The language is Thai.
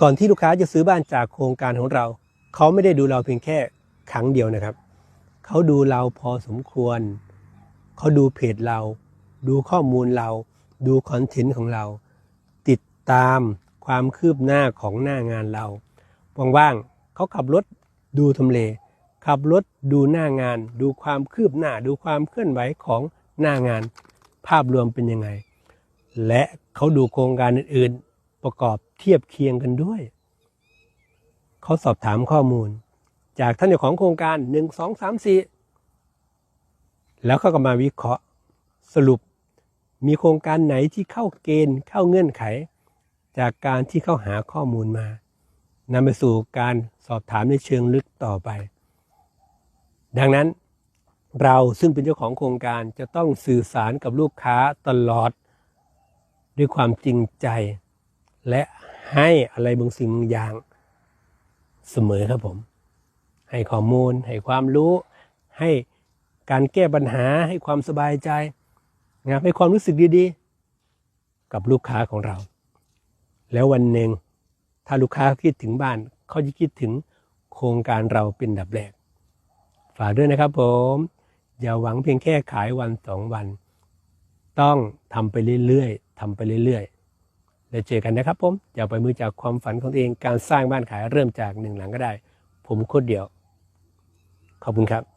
ก่อนที่ลูกค้าจะซื้อบ้านจากโครงการของเรา เขาไม่ได้ดูเราเพียงแค่ครั้งเดียวนะครับ เขาดูเราพอสมควร เขาดูเพจเรา ดูข้อมูลเรา ดูคอนเทนต์ของเรา ติดตามความคืบหน้าของหน้างานเรา ว่างๆเขาขับรถดูทำเล ขับรถดูหน้างาน ดูความคืบหน้า ดูความเคลื่อนไหวของหน้างาน ภาพรวมเป็นยังไง และเขาดูโครงการอื่นๆประกอบ เทียบเคียงกันด้วย เขาสอบถามข้อมูล จากท่านเจ้าของโครงการหนึ่งสองสามสี่แล้วเขาก็มาวิเคราะห์สรุปมีโครงการไหนที่เข้าเกณฑ์เข้าเงื่อนไข จากการที่เข้าหาข้อมูลมานำไปสู่การสอบถามในเชิงลึกต่อไป ดังนั้นเราซึ่งเป็นเจ้าของโครงการจะต้องสื่อสารกับลูกค้าตลอด ด้วยความจริงใจ และให้อะไรบางสิ่งบางอย่างเสมอครับผม ให้ข้อมูล ให้ความรู้ ให้การแก้ปัญหาให้ความสบายใจนะให้ความรู้สึกดีๆ กับลูกค้าของเรา แล้ววันหนึ่งถ้าลูกค้าคิดถึงบ้านเขาจะคิดถึงโครงการเราเป็นดับแรก ฝากด้วยนะครับผม อย่าหวังเพียงแค่ขายวันสองวัน ต้องทำไปเรื่อยๆทำไปเรื่อยๆ แล้วเจอกันนะครับผมอย่าไปมือจากความฝันของตัวเองการสร้างบ้านขายเริ่มจากหนึ่งหลังก็ได้ ผมคนเดียว ขอบคุณครับ